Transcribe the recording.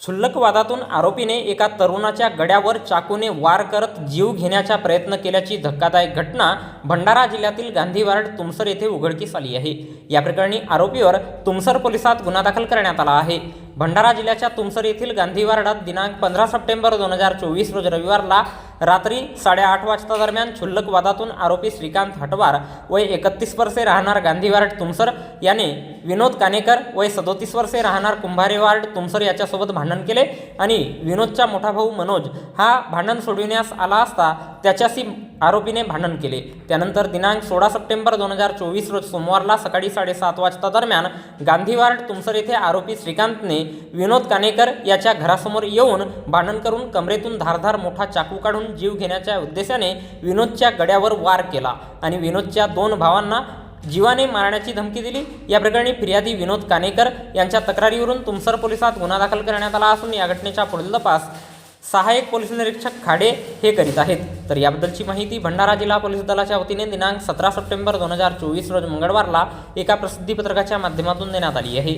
क्षुल्लक वादातून आरोपीने एका तरुणाच्या गड्यावर चाकूने वार करत जीव घेण्याचा प्रयत्न केल्याची धक्कादायक घटना भंडारा जिल्ह्यातील गांधीवार्ड तुमसर येथे उघडकीस आली आहे. या प्रकरणी आरोपीवर तुमसर पोलिसात गुन्हा दाखल करण्यात आला आहे. भंडारा जिल्ह्याच्या तुमसर येथील गांधीवार्डात दिनांक पंधरा सप्टेंबर दोन हजार चोवीस रोज रविवारला रात्री साडेआठ वाजता दरम्यान क्षुल्लक वादातून आरोपी श्रीकांत हटवार वय एकतीस वर्षे राहणार गांधी वार्ड तुमसर. याने विनोद कानेकर वय सदोतीस वर्षे राहणार कुंभारे वार्ड तुमसर याच्यासोबत भांडण केले आणि विनोदचा मोठा भाऊ मनोज हा भांडण सोडविण्यास आला असता त्याच्याशी आरोपीने भांडण केले. त्यानंतर दिनांक सोळा सप्टेंबर दोन हजार चोवीस रोज सोमवारला सकाळी साडेसात वाजता दरम्यान गांधीवार्ड तुमसर येथे आरोपी श्रीकांतने विनोद कानेकर याच्या घरासमोर येऊन भांडण करून कमरेतून धारधार मोठा चाकू काढून जीव घेण्याच्या उद्देशाने विनोदच्या गड्यावर वार केला आणि विनोदच्या दोन भावांना जीवाने मारण्याची धमकी दिली. या प्रकरणी फिर्यादी विनोद कानेकर यांच्या तक्रारीवरून तुमसर पोलिसात गुन्हा दाखल करण्यात आला असून या घटनेचा पुढील तपास सहाय्यक पोलीस निरीक्षक खाडे हे करीत आहेत. तर याबद्दलची माहिती भंडारा जिल्हा पोलीस दलाच्या वतीने दिनांक सतरा सप्टेंबर दोन हजार चोवीस रोज मंगळवारला एका प्रसिद्धीपत्रकाच्या माध्यमातून देण्यात आली आहे.